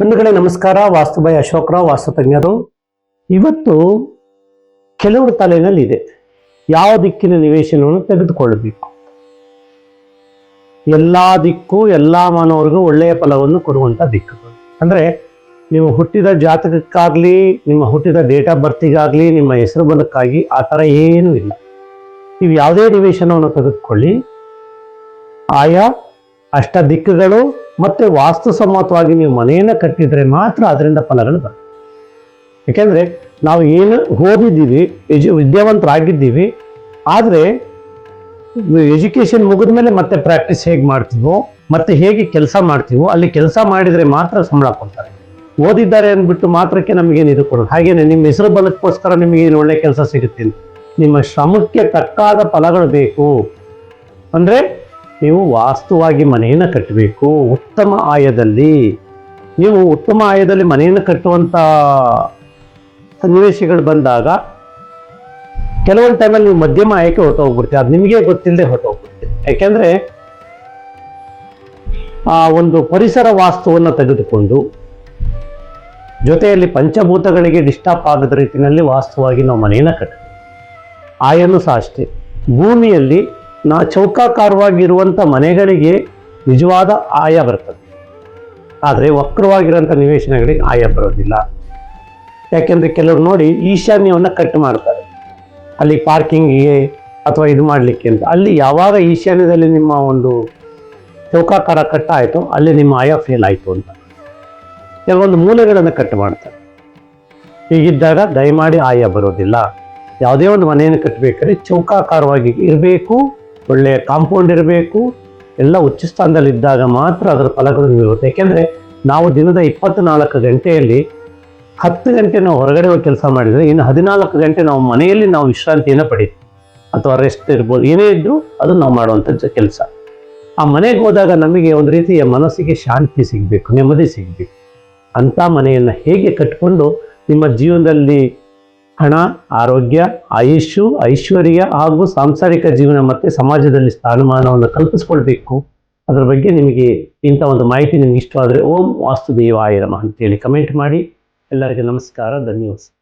ಬಂಧುಗಳೇ, ನಮಸ್ಕಾರ. ವಾಸ್ತುಬೈ ಅಶೋಕರಾವ್ ವಾಸ್ತು ತಜ್ಞರು. ಇವತ್ತು ಕೆಲವರ ತಲೆಯಲ್ಲಿ ಇದೆ ಯಾವ ದಿಕ್ಕಿನ ನಿವೇಶನವನ್ನು ತೆಗೆದುಕೊಳ್ಳಬೇಕು? ಎಲ್ಲ ದಿಕ್ಕು, ಎಲ್ಲ ಮಾನವರಿಗೂ ಒಳ್ಳೆಯ ಫಲವನ್ನು ಕೊಡುವಂತ ದಿಕ್ಕು. ಅಂದ್ರೆ ನೀವು ಹುಟ್ಟಿದ ಜಾತಕಕ್ಕಾಗ್ಲಿ, ನಿಮ್ಮ ಹುಟ್ಟಿದ ಡೇಟ್ ಆಫ್ ಬರ್ತಿಗಾಗಲಿ ನಿಮ್ಮ ಹೆಸರು ಬಲಕ್ಕಾಗಿ ಆ ಥರ ಏನೂ ಇಲ್ಲ. ನೀವು ಯಾವುದೇ ನಿವೇಶನವನ್ನು ತೆಗೆದುಕೊಳ್ಳಿ. ಆಯಾ ಅಷ್ಟ ದಿಕ್ಕುಗಳು ಮತ್ತೆ ವಾಸ್ತುಸಮ್ಮತವಾಗಿ ನೀವು ಮನೆಯನ್ನು ಕಟ್ಟಿದ್ರೆ ಮಾತ್ರ ಅದರಿಂದ ಫಲಗಳು ಬರ್ತವೆ ಯಾಕೆಂದ್ರೆ ನಾವು ಏನು ಓದಿದ್ದೀವಿ ಎಜು ವಿದ್ಯಾವಂತರಾಗಿದ್ದೀವಿ, ಆದರೆ ಎಜುಕೇಷನ್ ಮುಗಿದ ಮೇಲೆ ಮತ್ತೆ ಪ್ರಾಕ್ಟೀಸ್ ಹೇಗೆ ಮಾಡ್ತೀವೋ, ಮತ್ತೆ ಹೇಗೆ ಕೆಲಸ ಮಾಡ್ತೀವೋ, ಅಲ್ಲಿ ಕೆಲಸ ಮಾಡಿದರೆ ಮಾತ್ರ ಸಂಬಳ ಕೊಡ್ತಾರೆ. ಓದಿದ್ದಾರೆ ಅಂದ್ಬಿಟ್ಟು ಮಾತ್ರಕ್ಕೆ ನಮಗೇನು ಇದು ಕೊಡೋದು. ಹಾಗೇನೆ ನಿಮ್ಮ ಹೆಸರು ಬಲಕ್ಕೋಸ್ಕರ ನಿಮಗೆ ಏನು ಒಳ್ಳೆ ಕೆಲಸ ಸಿಗುತ್ತೆ. ನಿಮ್ಮ ಶ್ರಮಕ್ಕೆ ತಕ್ಕಾದ ಫಲಗಳು ಬೇಕು. ಅಂದರೆ ನೀವು ವಾಸ್ತುವಾಗಿ ಮನೆಯನ್ನು ಕಟ್ಟಬೇಕು. ಉತ್ತಮ ಆಯದಲ್ಲಿ ನೀವು ಉತ್ತಮ ಆಯದಲ್ಲಿ ಮನೆಯನ್ನು ಕಟ್ಟುವಂಥ ಸನ್ನಿವೇಶಗಳು ಬಂದಾಗ ಕೆಲವೊಂದು ಟೈಮಲ್ಲಿ ನೀವು ಮಧ್ಯಮ ಆಯಕ್ಕೆ ಹೊರಟೋಗ್ಬಿಡ್ತೀವಿ ಅದು ನಿಮಗೆ ಗೊತ್ತಿಲ್ಲದೆ ಹೊರಟೋಗ್ಬಿಡ್ತೀವಿ ಯಾಕೆಂದರೆ ಆ ಒಂದು ಪರಿಸರ ವಾಸ್ತುವನ್ನು ತೆಗೆದುಕೊಂಡು ಜೊತೆಯಲ್ಲಿ ಪಂಚಭೂತಗಳಿಗೆ ಡಿಸ್ಟರ್ಬ್ ಆಗದ ರೀತಿಯಲ್ಲಿ ವಾಸ್ತುವಾಗಿ ನಾವು ಮನೆಯನ್ನು ಕಟ್ಟಿ ಆಯನು ಸಹ ಅಷ್ಟೇ. ಭೂಮಿಯಲ್ಲಿ ನಾ ಚೌಕಾಕಾರವಾಗಿರುವಂಥ ಮನೆಗಳಿಗೆ ನಿಜವಾದ ಆಯ ಬರ್ತದೆ. ಆದರೆ ವಕ್ರವಾಗಿರೋಂಥ ನಿವೇಶನಗಳಿಗೆ ಆಯ ಬರೋದಿಲ್ಲ. ಯಾಕೆಂದರೆ ಕೆಲವರು ನೋಡಿ ಈಶಾನ್ಯವನ್ನು ಕಟ್ ಮಾಡ್ತಾರೆ. ಅಲ್ಲಿ ಪಾರ್ಕಿಂಗಿಗೆ ಅಥವಾ ಇದು ಮಾಡಲಿಕ್ಕೆ ಅಂತ. ಅಲ್ಲಿ ಯಾವಾಗ ಈಶಾನ್ಯದಲ್ಲಿ ನಿಮ್ಮ ಒಂದು ಚೌಕಾಕಾರ ಕಟ್ ಅಲ್ಲಿ ನಿಮ್ಮ ಆಯ ಫೇಲ್ ಆಯಿತು ಅಂತ. ಕೆಲವೊಂದು ಮೂಲೆಗಳನ್ನು ಕಟ್ ಮಾಡ್ತಾರೆ. ಹೀಗಿದ್ದಾಗ ದಯಮಾಡಿ ಆಯ ಬರೋದಿಲ್ಲ. ಯಾವುದೇ ಒಂದು ಮನೆಯನ್ನು ಕಟ್ಟಬೇಕಾದ್ರೆ ಚೌಕಾಕಾರವಾಗಿ ಇರಬೇಕು. ಒಳ್ಳೆಯ ಕಾಂಪೌಂಡ್ ಇರಬೇಕು, ಎಲ್ಲ ಉಚ್ಚ ಸ್ಥಾನದಲ್ಲಿದ್ದಾಗ ಮಾತ್ರ ಅದರ ಫಲಗಳು ನೀಡುತ್ತೆ ಏಕೆಂದರೆ ನಾವು ದಿನದ ಇಪ್ಪತ್ನಾಲ್ಕು ಗಂಟೆಯಲ್ಲಿ ಹತ್ತು ಗಂಟೆ ನಾವು ಹೊರಗಡೆ ಹೋಗಿ ಕೆಲಸ ಮಾಡಿದರೆ ಇನ್ನು ಹದಿನಾಲ್ಕು ಗಂಟೆ ನಾವು ಮನೆಯಲ್ಲಿ ನಾವು ವಿಶ್ರಾಂತಿಯನ್ನು ಪಡೀತೀವಿ. ಅಥವಾ ರೆಸ್ಟ್ ಇರ್ಬೋದು, ಏನೇ ಇದ್ದರೂ ಅದು ನಾವು ಮಾಡುವಂಥ ಕೆಲಸ. ಆ ಮನೆಗೆ ಹೋದಾಗ ನಮಗೆ ಒಂದು ರೀತಿಯ ಮನಸ್ಸಿಗೆ ಶಾಂತಿ ಸಿಗಬೇಕು, ನೆಮ್ಮದಿ ಸಿಗಬೇಕು. ಅಂಥ ಮನೆಯನ್ನು ಹೇಗೆ ಕಟ್ಕೊಂಡು ನಿಮ್ಮ ಜೀವನದಲ್ಲಿ ಹಣ, ಆರೋಗ್ಯ, ಆಯುಷ್ಯು, ಐಶ್ವರ್ಯ ಹಾಗೂ ಸಾಂಸಾರಿಕ ಜೀವನ ಮತ್ತು ಸಮಾಜದಲ್ಲಿ ಸ್ಥಾನಮಾನವನ್ನು ಕಲ್ಪಿಸ್ಕೊಳ್ಬೇಕು. ಅದರ ಬಗ್ಗೆ ನಿಮಗೆ ಇಂಥ ಒಂದು ಮಾಹಿತಿ ನಿಮಗೆ ಇಷ್ಟವಾದರೆ ಓಂ ವಾಸ್ತುದೇವಾಯ ನಮಃ ಅಂತೇಳಿ ಕಮೆಂಟ್ ಮಾಡಿ. ಎಲ್ಲರಿಗೂ ನಮಸ್ಕಾರ, ಧನ್ಯವಾದ.